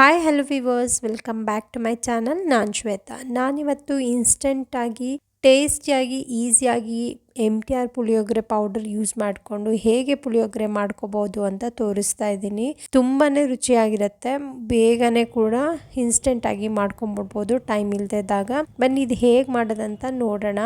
Hi hello viewers welcome back to my channel ನಾನು ಶ್ವೇತಾ. ನಾನಿವತ್ತು ಇನ್ಸ್ಟೆಂಟಾಗಿ ಟೇಸ್ಟಿಯಾಗಿ ಈಸಿಯಾಗಿ M T R puliyogare powder use ಮಾಡಿಕೊಂಡು ಹೇಗೆ ಪುಳಿಯೋಗರೆ ಮಾಡ್ಕೋಬೋದು ಅಂತ ತೋರಿಸ್ತಾ ಇದ್ದೀನಿ. ತುಂಬಾ ರುಚಿಯಾಗಿರುತ್ತೆ. ಬೇಗನೆ ಕೂಡ ಇನ್ಸ್ಟೆಂಟಾಗಿ ಮಾಡ್ಕೊಂಬಿಡ್ಬೋದು. ಟೈಮ್ ಇಲ್ದಿದ್ದಾಗ. ಬನ್ನಿ, ಇದು ಹೇಗೆ ಮಾಡೋದಂತ ನೋಡೋಣ.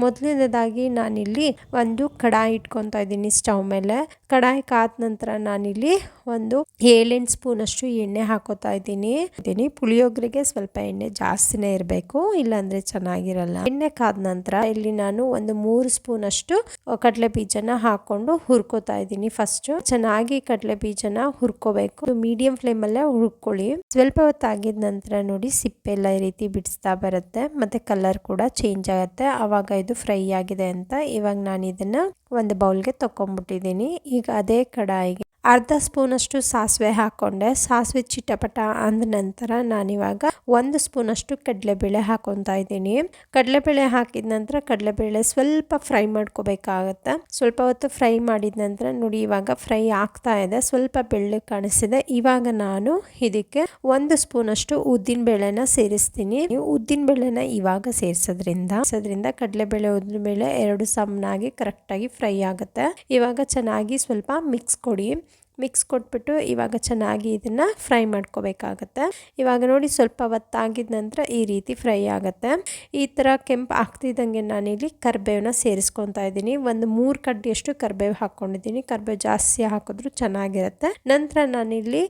ಮೊದಲನೇದಾಗಿ ನಾನಿಲ್ಲಿ ಒಂದು ಕಡಾಯಿ ಇಟ್ಕೊತಾ ಇದ್ದೀನಿ ಸ್ಟವ್ ಮೇಲೆ. ಕಡಾಯಿ ಕಾದ ನಂತರ ನಾನಿಲ್ಲಿ ಒಂದು ಏಳೆಂಟು ಸ್ಪೂನ್ ಅಷ್ಟು ಎಣ್ಣೆ ಹಾಕೋತಾ ಇದ್ದೀನಿ. ಇದ್ದೀನಿ. ಪುಳಿಯೋಗರೆಗೆ ಸ್ವಲ್ಪ ಎಣ್ಣೆ ಜಾಸ್ತಿನೇ ಇರಬೇಕು. ಇಲ್ಲಾಂದ್ರೆ ಚೆನ್ನಾಗಿರಲ್ಲ. ಎಣ್ಣೆ ಕಾದ ನಂತರ ಇಲ್ಲಿ ನಾನು ಒಂದು ಮೂರು ಸ್ಪೂನ್ ಅಷ್ಟು ಕಡಲೆ ಬೀಜನ ಹಾಕೊಂಡು ಹುರ್ಕೋತಾ ಇದ್ದೀನಿ ಫಸ್ಟ್ ಚೆನ್ನಾಗಿ ಕಡಲೆ ಬೀಜನ ಹುರ್ಕೋಬೇಕು. ಮೀಡಿಯಂ ಫ್ಲೇಮ್ ಅಲ್ಲೇ ಹುರ್ಕೊಳ್ಳಿ. ಸ್ವಲ್ಪ ಹೊತ್ತಾಗಿದ ನಂತರ ನೋಡಿ ಸಿಪ್ಪೆ ಎಲ್ಲ ಈ ರೀತಿ ಬಿಡಿಸ್ತಾ ಬರುತ್ತೆ. ಮತ್ತೆ ಕಲರ್ ಕೂಡ ಚೇಂಜ್ ಆಗುತ್ತೆ. ಆವಾಗ ಇದು ಫ್ರೈ ಆಗಿದೆ ಅಂತ ಇವಾಗ ನಾನು ಇದನ್ನ ಒಂದು ಬೌಲ್ಗೆ ತಕೊಂಡ್ಬಿಟ್ಟಿದ್ದೀನಿ ಈಗ ಅದೇ ಕಡಾಯಿಗೆ ಅರ್ಧ ಸ್ಪೂನಷ್ಟು ಸಾಸಿವೆ ಹಾಕ್ಕೊಂಡೆ. ಸಾಸಿವೆ ಚಿಟಪಟ ಅಂದ ನಂತರ ನಾನಿವಾಗ ಒಂದು ಸ್ಪೂನಷ್ಟು ಕಡಲೆಬೇಳೆ ಹಾಕೊತಾ ಇದ್ದೀನಿ. ಕಡಲೆಬೇಳೆ ಹಾಕಿದ ನಂತರ ಕಡಲೆಬೇಳೆ ಸ್ವಲ್ಪ ಫ್ರೈ ಮಾಡ್ಕೋಬೇಕಾಗತ್ತೆ. ಸ್ವಲ್ಪ ಹೊತ್ತು ಫ್ರೈ ಮಾಡಿದ ನಂತರ ನೋಡಿ ಇವಾಗ ಫ್ರೈ ಆಗ್ತಾ ಇದೆ. ಸ್ವಲ್ಪ ಬೆಳ್ಳಿ ಕಾಣಿಸಿದೆ ಇವಾಗ ನಾನು ಇದಕ್ಕೆ ಒಂದು ಸ್ಪೂನಷ್ಟು ಉದ್ದಿನ ಬೇಳೆನ ಸೇರಿಸ್ತೀನಿ. ಉದ್ದಿನ ಬೇಳೆನ ಇವಾಗ ಸೇರಿಸೋದ್ರಿಂದ ಸೇರಿಸೋದ್ರಿಂದ ಕಡಲೆಬೇಳೆ ಉದ್ದಿನ ಬೇಳೆ ಎರಡು ಸಮನಾಗಿ ಕರೆಕ್ಟಾಗಿ ಫ್ರೈ ಆಗುತ್ತೆ. ಇವಾಗ ಚೆನ್ನಾಗಿ ಸ್ವಲ್ಪ ಮಿಕ್ಸ್ ಕೊಡಿ. ಮಿಕ್ಸ್ ಕೊಟ್ಬಿಟ್ಟು ಇವಾಗ ಚೆನ್ನಾಗಿ ಇದನ್ನು ಫ್ರೈ ಮಾಡ್ಕೋಬೇಕಾಗತ್ತೆ. ಇವಾಗ ನೋಡಿ ಸ್ವಲ್ಪ ಹೊತ್ತಾಗಿದ ನಂತರ ಈ ರೀತಿ ಫ್ರೈ ಆಗುತ್ತೆ. ಈ ಥರ ಕೆಂಪು ಆಗ್ತಿದ್ದಂಗೆ ನಾನಿಲ್ಲಿ ಕರ್ಬೇವನ್ನ ಸೇರಿಸ್ಕೊತಾ ಇದ್ದೀನಿ. ಒಂದು ಮೂರು ಕಡ್ಡಿಯಷ್ಟು ಕರ್ಬೇವು ಹಾಕ್ಕೊಂಡಿದ್ದೀನಿ ಕರ್ಬೇವು ಜಾಸ್ತಿ ಹಾಕಿದ್ರು ಚೆನ್ನಾಗಿರುತ್ತೆ. ನಂತರ ನಾನಿಲ್ಲಿ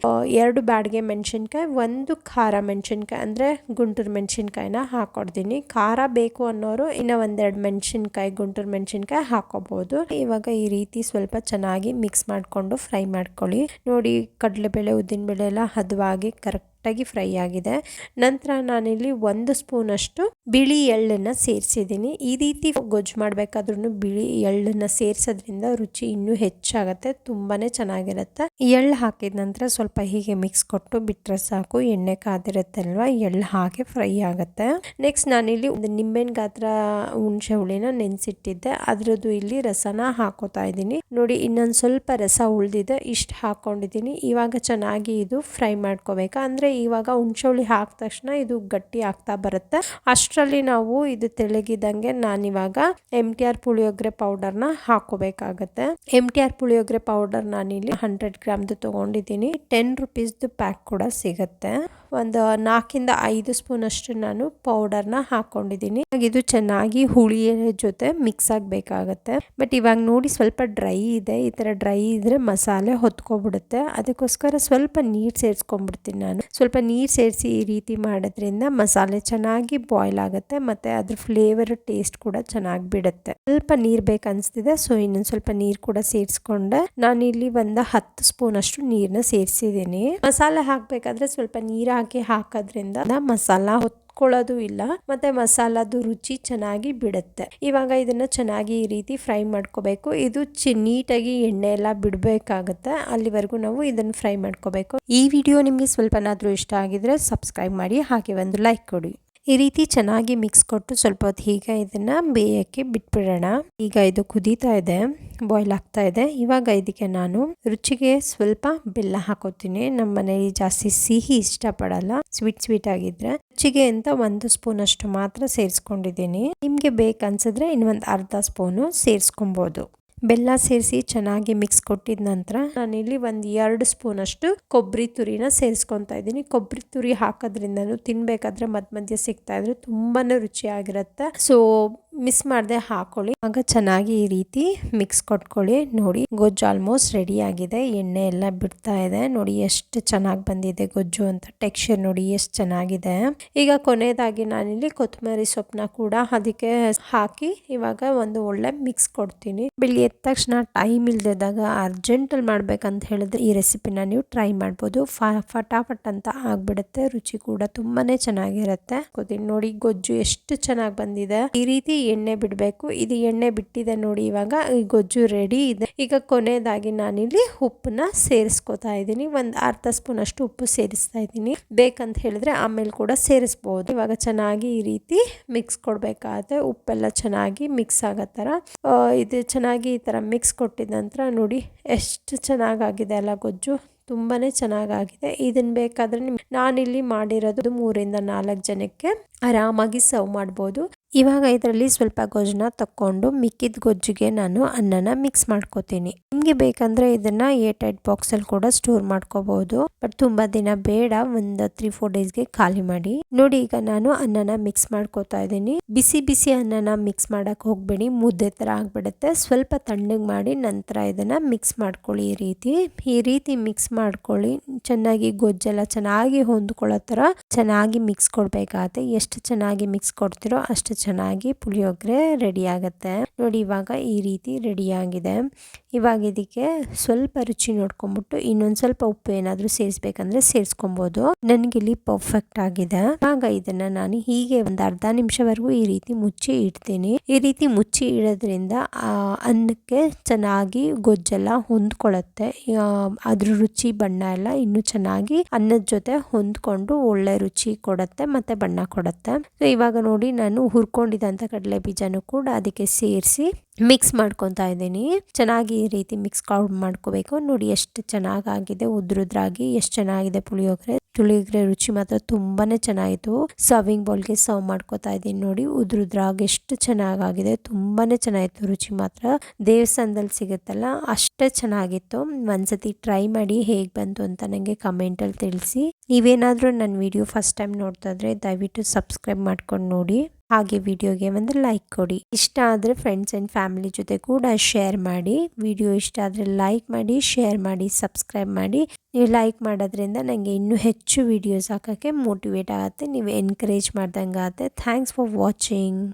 ಎರಡು ಬ್ಯಾಡ್ಗೆ ಮೆಣಸಿನ್ಕಾಯಿ, ಒಂದು ಖಾರ ಮೆಣಸಿನ್ಕಾಯಿ, ಅಂದರೆ ಗುಂಟೂರು ಮೆಣಸಿನ್ಕಾಯಿನ ಹಾಕೊಡ್ತೀನಿ. ಖಾರ ಬೇಕು ಅನ್ನೋರು ಇನ್ನೂ ಒಂದೆರಡು ಮೆಣಸಿನ್ಕಾಯಿ, ಗುಂಟೂರು ಮೆಣಸಿನ್ಕಾಯಿ ಹಾಕೋಬಹುದು ಇವಾಗ ಈ ರೀತಿ ಸ್ವಲ್ಪ ಚೆನ್ನಾಗಿ ಮಿಕ್ಸ್ ಮಾಡಿಕೊಂಡು ಫ್ರೈ ಮಾಡ್ಕೊಂಡು ಹಾಕ್ಕೊಳ್ಳಿ ನೋಡಿ ಕಡಲೆಬೇಳೆ ಉದ್ದಿನಬೇಳೆ ಎಲ್ಲ ಹದವಾಗಿ ಕರೆಕ್ಟ್ ಕರೆಕ್ಟಾಗಿ ಫ್ರೈ ಆಗಿದೆ. ನಂತರ ನಾನಿಲ್ಲಿ ಒಂದು ಸ್ಪೂನಷ್ಟು ಬಿಳಿ ಎಳ್ಳನ್ನು ಸೇರಿಸಿದ್ದೀನಿ. ಈ ರೀತಿ ಗೊಜ್ಜು ಮಾಡಬೇಕಾದ್ರೂ ಬಿಳಿ ಎಳ್ಳನ್ನು ಸೇರಿಸೋದ್ರಿಂದ ರುಚಿ ಇನ್ನೂ ಹೆಚ್ಚಾಗುತ್ತೆ ತುಂಬಾ ಚೆನ್ನಾಗಿರುತ್ತೆ. ಎಳ್ಳು ಹಾಕಿದ ನಂತರ ಸ್ವಲ್ಪ ಹೀಗೆ ಮಿಕ್ಸ್ ಕೊಟ್ಟು ಬಿಟ್ಟರೆ ಸಾಕು, ಎಣ್ಣೆ ಕಾದಿರುತ್ತೆ ಅಲ್ವಾ ಎಳ್ಳು ಹಾಕಿ ಫ್ರೈ ಆಗುತ್ತೆ. ನೆಕ್ಸ್ಟ್ ನಾನಿಲ್ಲಿ ಒಂದು ನಿಂಬೆಹಣ್ಣು ಗಾತ್ರ ಹುಣಸೆ ಹುಳಿನ ನೆನೆಸಿಟ್ಟಿದ್ದೆ. ಅದರದ್ದು ಇಲ್ಲಿ ರಸನ ಹಾಕೋತಾ ಇದ್ದೀನಿ. ನೋಡಿ, ಇನ್ನೊಂದು ಸ್ವಲ್ಪ ರಸ ಉಳಿದಿದೆ, ಇಷ್ಟು ಹಾಕೊಂಡಿದ್ದೀನಿ. ಇವಾಗ ಚೆನ್ನಾಗಿ ಇದು ಫ್ರೈ ಮಾಡ್ಕೋಬೇಕು? ಅಂದರೆ ಇವಾಗ ಹುಣ್ಸೋಳಿ ಹಾಕಿದ ತಕ್ಷಣ ಇದು ಗಟ್ಟಿ ಆಗ್ತಾ ಬರುತ್ತೆ. ಅಷ್ಟರಲ್ಲಿ ನಾವು ಇದು ತೆಳಗಿದಂಗೆ ನಾನಿವಾಗ ಎಂ ಟಿ ಆರ್ ಪುಳಿಯೋಗರೆ ಪೌಡರ್ನ ಹಾಕೋಬೇಕಾಗತ್ತೆ. M T R puliyogare powder ನಾನಿಲ್ಲಿ ಹಂಡ್ರೆಡ್ ಗ್ರಾಮ್ದು ತೊಗೊಂಡಿದ್ದೀನಿ. ಟೆನ್ ರುಪೀಸ್ದು ಪ್ಯಾಕ್ ಕೂಡ ಸಿಗುತ್ತೆ. ಒಂದು ನಾಲ್ಕಿಂದ ಐದು ಸ್ಪೂನ್ ಅಷ್ಟು ನಾನು ಪೌಡರ್ನ ಹಾಕೊಂಡಿದ್ದೀನಿ. ಇದು ಚೆನ್ನಾಗಿ ಹುಳಿಯ ಜೊತೆ ಮಿಕ್ಸ್ ಆಗಬೇಕಾಗತ್ತೆ. ಬಟ್ ಇವಾಗ ನೋಡಿ ಸ್ವಲ್ಪ ಡ್ರೈ ಇದೆ. ಈ ಥರ ಡ್ರೈ ಇದ್ರೆ ಮಸಾಲೆ ಹೊತ್ಕೊಬಿಡುತ್ತೆ. ಅದಕ್ಕೋಸ್ಕರ ಸ್ವಲ್ಪ ನೀರು ಸೇರಿಸ್ಕೊಂಡ್ಬಿಡ್ತೀನಿ ನಾನು. ಸ್ವಲ್ಪ ನೀರು ಸೇರಿಸಿ ಈ ರೀತಿ ಮಾಡೋದ್ರಿಂದ ಮಸಾಲೆ ಚೆನ್ನಾಗಿ ಬಾಯ್ಲ್ ಆಗುತ್ತೆ. ಮತ್ತು ಅದ್ರ ಫ್ಲೇವರ್ ಟೇಸ್ಟ್ ಕೂಡ ಚೆನ್ನಾಗಿ ಬಿಡುತ್ತೆ. ಸ್ವಲ್ಪ ನೀರು ಬೇಕನ್ನಿಸ್ತಿದೆ ಸೊ ಇನ್ನೊಂದು ಸ್ವಲ್ಪ ನೀರು ಕೂಡ ಸೇರಿಸ್ಕೊಂಡೆ. ನಾನಿಲ್ಲಿ ಒಂದು ಹತ್ತು ಸ್ಪೂನ್ ಅಷ್ಟು ನೀರನ್ನ ಸೇರಿಸಿದ್ದೀನಿ. ಮಸಾಲೆ ಹಾಕಬೇಕಾದ್ರೆ ಸ್ವಲ್ಪ ನೀರು ಹಾಕಿ ಹಾಕೋದ್ರಿಂದ ಮಸಾಲ ಹೊತ್ಕೊಳ್ಳೋದು ಇಲ್ಲ, ಮತ್ತೆ ಮಸಾಲದು ರುಚಿ ಚೆನ್ನಾಗಿ ಬಿಡುತ್ತೆ. ಇವಾಗ ಇದನ್ನ ಚೆನ್ನಾಗಿ ಈ ರೀತಿ ಫ್ರೈ ಮಾಡ್ಕೋಬೇಕು. ಇದು ಚಿ, ನೀಟಾಗಿ ಎಣ್ಣೆ ಎಲ್ಲ ಬಿಡಬೇಕಾಗುತ್ತೆ. ಅಲ್ಲಿವರೆಗೂ ನಾವು ಇದನ್ನು ಫ್ರೈ ಮಾಡ್ಕೋಬೇಕು. ಈ ವಿಡಿಯೋ ನಿಮಗೆ ಸ್ವಲ್ಪನಾದರೂ ಇಷ್ಟ ಆಗಿದ್ರೆ ಸಬ್ಸ್ಕ್ರೈಬ್ ಮಾಡಿ, ಹಾಗೆ ಒಂದು ಲೈಕ್ ಕೊಡಿ. ಈ ರೀತಿ ಚೆನ್ನಾಗಿ ಮಿಕ್ಸ್ ಕೊಟ್ಟು ಸ್ವಲ್ಪ ಹೊತ್ತು ಹೀಗೆ ಇದನ್ನು ಬೇಯಕ್ಕೆ ಬಿಟ್ಬಿಡೋಣ. ಈಗ ಇದು ಕುದೀತಾ ಇದೆ. ಬಾಯ್ಲ್ ಆಗ್ತಾ ಇದೆ. ಇವಾಗ ಇದಕ್ಕೆ ನಾನು ರುಚಿಗೆ ಸ್ವಲ್ಪ ಬೆಲ್ಲ ಹಾಕೋತೀನಿ. ನಮ್ಮ ಮನೆಯಲ್ಲಿ ಜಾಸ್ತಿ ಸಿಹಿ ಇಷ್ಟಪಡಲ್ಲ. ಸ್ವೀಟ್ ಸ್ವೀಟ್ ಆಗಿದ್ರೆ ರುಚಿಗೆ ಅಂತ ಒಂದು ಸ್ಪೂನ್ ಅಷ್ಟು ಮಾತ್ರ ಸೇರಿಸ್ಕೊಂಡಿದ್ದೀನಿ. ನಿಮಗೆ ಬೇಕನ್ಸಿದ್ರೆ ಇನ್ನೊಂದು ಅರ್ಧ ಸ್ಪೂನು ಸೇರಿಸ್ಕೊಬೋದು. ಬೆಲ್ಲ ಸೇರಿಸಿ ಚೆನ್ನಾಗಿ ಮಿಕ್ಸ್ ಕೊಟ್ಟಿದ ನಂತರ ನಾನಿಲ್ಲಿ ಒಂದು ಎರಡು ಸ್ಪೂನ್ ಅಷ್ಟು ಕೊಬ್ಬರಿ ತುರಿನ ಸೇರಿಸ್ಕೊತಾ ಇದ್ದೀನಿ. ಕೊಬ್ಬರಿ ತುರಿ ಹಾಕೋದ್ರಿಂದನೂ ತಿನ್ಬೇಕಾದ್ರೆ ಮಧ್ಯ ಮಧ್ಯ ಸಿಗ್ತಾ ಇದ್ರೆ ತುಂಬಾನೇ ರುಚಿಯಾಗಿರುತ್ತೆ. ಸೊ ಮಿಸ್ ಮಾಡದೆ ಹಾಕೊಳ್ಳಿ. ಆಗ ಚೆನ್ನಾಗಿ ಈ ರೀತಿ ಮಿಕ್ಸ್ ಕೊಟ್ಕೊಳ್ಳಿ. ನೋಡಿ, ಗೊಜ್ಜು ಆಲ್ಮೋಸ್ಟ್ ರೆಡಿ ಆಗಿದೆ. ಎಣ್ಣೆ ಎಲ್ಲ ಬಿಡ್ತಾ ಇದೆ. ನೋಡಿ, ಎಷ್ಟು ಚೆನ್ನಾಗಿ ಬಂದಿದೆ ಗೊಜ್ಜು ಅಂತ. ಟೆಕ್ಸ್ಚರ್ ನೋಡಿ, ಎಷ್ಟು ಚೆನ್ನಾಗಿದೆ. ಈಗ ಕೊನೆಯದಾಗಿ ನಾನಿಲ್ಲಿ ಕೊತ್ತಂಬರಿ ಸೊಪ್ಪನ್ನ ಕೂಡ ಅದಕ್ಕೆ ಹಾಕಿ ಇವಾಗ ಒಂದು ಒಳ್ಳೆ ಮಿಕ್ಸ್ ಕೊಡ್ತೀನಿ. ಬೆಳಿ ಎದ್ದ ತಕ್ಷಣ ಟೈಮ್ ಇಲ್ದಿದ್ದಾಗ ಅರ್ಜೆಂಟಲ್ಲಿ ಮಾಡ್ಬೇಕಂತ ಹೇಳಿದ್ರೆ ಈ ರೆಸಿಪಿನ ನೀವು ಟ್ರೈ ಮಾಡ್ಬೋದು. ಫಟಾಫಟ್ ಅಂತ ಆಗ್ಬಿಡುತ್ತೆ. ರುಚಿ ಕೂಡ ತುಂಬಾನೇ ಚೆನ್ನಾಗಿರುತ್ತೆ. ನೋಡಿ, ಗೊಜ್ಜು ಎಷ್ಟು ಚೆನ್ನಾಗಿ ಬಂದಿದೆ. ಈ ರೀತಿ ಎಣ್ಣೆ ಬಿಡಬೇಕು. ಇದು ಎಣ್ಣೆ ಬಿಟ್ಟಿದೆ ನೋಡಿ, ಇವಾಗ ಗೊಜ್ಜು ರೆಡಿ ಇದೆ. ಈಗ ಕೊನೆಯದಾಗಿ ನಾನಿಲ್ಲಿ ಉಪ್ಪನ್ನ ಸೇರಿಸ್ಕೋತಾ ಇದ್ದೀನಿ. ಒಂದು ಅರ್ಧ ಸ್ಪೂನ್ ಅಷ್ಟು ಉಪ್ಪು ಸೇರಿಸ್ತಾ ಇದ್ದೀನಿ. ಬೇಕಂತ ಹೇಳಿದ್ರೆ ಆಮೇಲೆ ಕೂಡ ಸೇರಿಸ್ಬೋದು. ಇವಾಗ ಚೆನ್ನಾಗಿ ಈ ರೀತಿ ಮಿಕ್ಸ್ ಕೊಡಬೇಕಾಗುತ್ತೆ ಉಪ್ಪೆಲ್ಲ ಚೆನ್ನಾಗಿ ಮಿಕ್ಸ್ ಆಗೋ ಥರ ಇದು ಚೆನ್ನಾಗಿ ಈ ಥರ ಮಿಕ್ಸ್ ಕೊಟ್ಟಿದ ನಂತರ ನೋಡಿ, ಎಷ್ಟು ಚೆನ್ನಾಗಾಗಿದೆ ಅಲ್ಲ ಗೊಜ್ಜು. ತುಂಬಾ ಚೆನ್ನಾಗಾಗಿದೆ. ಇದನ್ನು ಬೇಕಾದರೆ ನಾನಿಲ್ಲಿ ಮಾಡಿರೋದು ಮೂರಿಂದ ನಾಲ್ಕು ಜನಕ್ಕೆ ಆರಾಮಾಗಿ ಸರ್ವ್ ಮಾಡ್ಬೋದು. ಇವಾಗ ಇದರಲ್ಲಿ ಸ್ವಲ್ಪ ಗೊಜ್ಜನ್ನ ತಕ್ಕೊಂಡು ಮಿಕ್ಕಿದ ಗೊಜ್ಜಿಗೆ ನಾನು ಅನ್ನನ ಮಿಕ್ಸ್ ಮಾಡ್ಕೋತೀನಿ. ನಿಮಗೆ ಬೇಕಂದ್ರೆ ಇದನ್ನ ಏರ್ ಟೈಟ್ ಬಾಕ್ಸಲ್ಲಿ ಕೂಡ ಸ್ಟೋರ್ ಮಾಡ್ಕೋಬಹುದು ಬಟ್ ತುಂಬಾ ದಿನ ಬೇಡ, ಒಂದು ತ್ರೀ ಫೋರ್ ಡೇಸ್ಗೆ ಖಾಲಿ ಮಾಡಿ. ನೋಡಿ ಈಗ ನಾನು ಅನ್ನನ ಮಿಕ್ಸ್ ಮಾಡ್ಕೋತಾ ಇದ್ದೀನಿ. ಬಿಸಿ ಬಿಸಿ ಅನ್ನನ ಮಿಕ್ಸ್ ಮಾಡಕ್ ಹೋಗ್ಬೇಡಿ, ಮುದ್ದೆ ತರ ಆಗ್ಬಿಡುತ್ತೆ. ಸ್ವಲ್ಪ ತಣ್ಣಗೆ ಮಾಡಿ ನಂತರ ಇದನ್ನ ಮಿಕ್ಸ್ ಮಾಡ್ಕೊಳ್ಳಿ ಈ ರೀತಿ. ಈ ರೀತಿ ಮಿಕ್ಸ್ ಮಾಡ್ಕೊಳ್ಳಿ. ಚೆನ್ನಾಗಿ ಗೊಜ್ಜೆಲ್ಲ ಚೆನ್ನಾಗಿ ಹೊಂದ್ಕೊಳ್ಳೋ ತರ ಚೆನ್ನಾಗಿ ಮಿಕ್ಸ್ ಕೊಡ್ಬೇಕಾಗತ್ತೆ. ಎಷ್ಟು ಚೆನ್ನಾಗಿ ಮಿಕ್ಸ್ ಕೊಡ್ತಿರೋ ಅಷ್ಟು ಚೆನ್ನಾಗಿ ಪುಳಿಯೋಗರೆ ರೆಡಿ ಆಗುತ್ತೆ. ನೋಡಿ ಇವಾಗ ಈ ರೀತಿ ರೆಡಿ ಆಗಿದೆ. ಇವಾಗ ಇದಕ್ಕೆ ಸ್ವಲ್ಪ ರುಚಿ ನೋಡ್ಕೊಂಬಿಟ್ಟು ಇನ್ನೊಂದು ಸ್ವಲ್ಪ ಉಪ್ಪು ಏನಾದರೂ ಸೇರಿಸ್ಬೇಕಂದ್ರೆ ಸೇರಿಸ್ಕೊಬೋದು. ನನಗಿಲ್ಲಿ ಪರ್ಫೆಕ್ಟ್ ಆಗಿದೆ. ಆಗ ಇದನ್ನ ನಾನು ಹೀಗೆ ಒಂದು ಅರ್ಧ ನಿಮಿಷವರೆಗೂ ಈ ರೀತಿ ಮುಚ್ಚಿ ಇಡ್ತೀನಿ. ಈ ರೀತಿ ಮುಚ್ಚಿ ಇಡೋದ್ರಿಂದ ಅನ್ನಕ್ಕೆ ಚೆನ್ನಾಗಿ ಗೊಜ್ಜೆಲ್ಲ ಹೊಂದ್ಕೊಳ್ಳುತ್ತೆ. ಅದ್ರ ರುಚಿ ಬಣ್ಣ ಎಲ್ಲ ಇನ್ನು ಚೆನ್ನಾಗಿ ಅನ್ನದ ಜೊತೆ ಹೊಂದ್ಕೊಂಡು ಒಳ್ಳೆ ರುಚಿ ಕೊಡುತ್ತೆ, ಮತ್ತೆ ಬಣ್ಣ ಕೊಡುತ್ತೆ. ಸೊ ಇವಾಗ ನೋಡಿ ನಾನು ಹುರ್ಕೊಂಡಿದ್ದಂಥ ಕಡಲೆ ಬೀಜನೂ ಕೂಡ ಅದಕ್ಕೆ ಸೇರಿಸಿ ಮಿಕ್ಸ್ ಮಾಡ್ಕೊತಾ ಇದ್ದೀನಿ. ಚೆನ್ನಾಗಿ ಈ ರೀತಿ ಮಿಕ್ಸ್ ಮಾಡ್ಕೋಬೇಕು. ನೋಡಿ ಎಷ್ಟು ಚೆನ್ನಾಗಾಗಿದೆ. ಉದ್ರುದ್ರಾಗಿ ಎಷ್ಟು ಚೆನ್ನಾಗಿದೆ ಪುಳಿಯೋಗರೆ. ಪುಳಿಯೋಗರೆ ರುಚಿ ಮಾತ್ರ ತುಂಬಾನೇ ಚೆನ್ನಾಗಿತ್ತು. ಸರ್ವಿಂಗ್ ಬೌಲ್ಗೆ ಸರ್ವ್ ಮಾಡ್ಕೋತಾ ಇದ್ದೀನಿ ನೋಡಿ. ಉದ್ರುದ್ರಾಗಿ ಎಷ್ಟು ಚೆನ್ನಾಗಾಗಿದೆ. ತುಂಬಾನೇ ಚೆನ್ನಾಗಿತ್ತು ರುಚಿ ಮಾತ್ರ. ದೇವಸ್ಥಾನದಲ್ಲಿ ಸಿಗುತ್ತಲ್ಲ, ಅಷ್ಟೇ ಚೆನ್ನಾಗಿತ್ತು. ಒಂದ್ಸತಿ ಟ್ರೈ ಮಾಡಿ ಹೇಗೆ ಬಂತು ಅಂತ ನನಗೆ ಕಮೆಂಟಲ್ಲಿ ತಿಳಿಸಿ. ನೀವೇನಾದರೂ ನನ್ನ ವಿಡಿಯೋ ಫಸ್ಟ್ ಟೈಮ್ ನೋಡ್ತಾ ಇದ್ರೆ ದಯವಿಟ್ಟು ಸಬ್ಸ್ಕ್ರೈಬ್ ಮಾಡ್ಕೊಂಡು ನೋಡಿ. ಹಾಗೆ ವಿಡಿಯೋಗೆ ಒಂದು ಲೈಕ್ ಕೊಡಿ. ಇಷ್ಟ ಆದರೆ ಫ್ರೆಂಡ್ಸ್ ಆ್ಯಂಡ್ ಫ್ಯಾಮಿಲಿ ಜೊತೆ ಕೂಡ ಶೇರ್ ಮಾಡಿ. ವಿಡಿಯೋ ಇಷ್ಟ ಆದರೆ ಲೈಕ್ ಮಾಡಿ ಶೇರ್ ಮಾಡಿ ಸಬ್ಸ್ಕ್ರೈಬ್ ಮಾಡಿ. ನೀವು ಲೈಕ್ ಮಾಡೋದ್ರಿಂದ ನನಗೆ ಇನ್ನೂ ಹೆಚ್ಚು ವಿಡಿಯೋಸ್ ಹಾಕೋಕ್ಕೆ ಮೋಟಿವೇಟ್ ಆಗುತ್ತೆ. ನೀವು ಎನ್ಕರೇಜ್ ಮಾಡ್ದಂಗೆ ಆಗುತ್ತೆ ಥ್ಯಾಂಕ್ಸ್ ಫಾರ್ ವಾಚಿಂಗ್